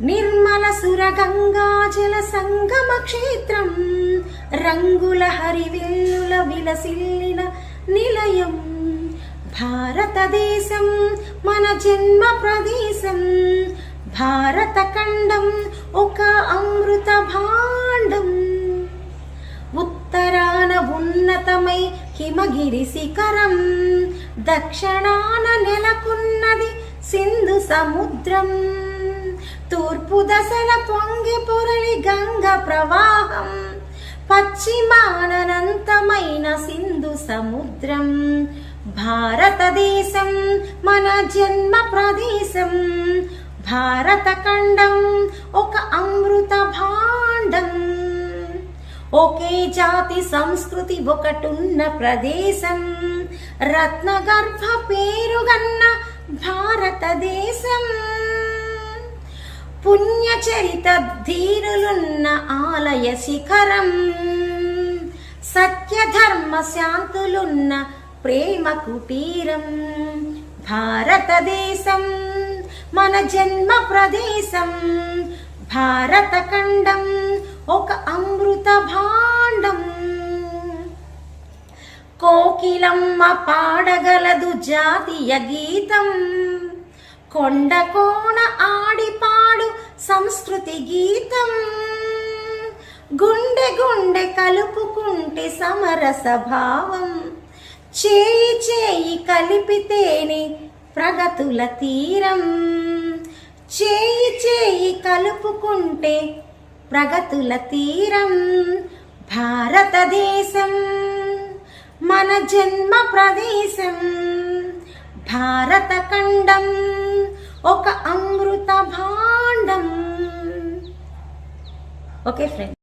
నిర్మల సురగంగాజల సంగమ క్షేత్రం. రంగుల హరివిల్లుల విలసిల్లిన నిలయం. భారతదేశం మన జన్మ ప్రదేశం. భారత ఖండం ఒక అమృత భాండం. ఉత్తరాన ఉన్నతమై హిమగిరి శిఖరం. దక్షిణాన నెలకున్నది సింధు సముద్రం. తూర్పు దశల పొంగి పొరలి గంగ ప్రవాహం పశ్చిమానంతమైన సింధు సముద్రం భారతదేశం మన జన్మ ప్రదేశం భారత ఖండం ఒక అమృత భాండం. ఒకే జాతి సంస్కృతి ఒకటున్న ప్రదేశం రత్నగర్భ పేరుగన్న భారతదేశం. పుణ్యచరిత ధీరులున్న ఆలయ శిఖరం సత్యధర్మ శాంతులున్న ప్రేమ కుటీరం భారతదేశం మన జన్మ ప్రదేశం భారత ఖండం ఒక అమృత భాండం. కోకిలమ్మ పాడగలదు జాతీయ గీతం కొండ కోణ ఆడిపా సంస్కృతి గీతం. గుండె గుండె కలుపుకుంటే సమరస భావం. చేయి చేయి కలిపితేనే ప్రగతుల తీరం. చేయి చేయి కలుపుకుంటే ప్రగతుల తీరం. భారతదేశం మన జన్మ ప్రదేశం. భారత ఖండం ఒక అమృత భాండం ఓకే ఫ్రెండ్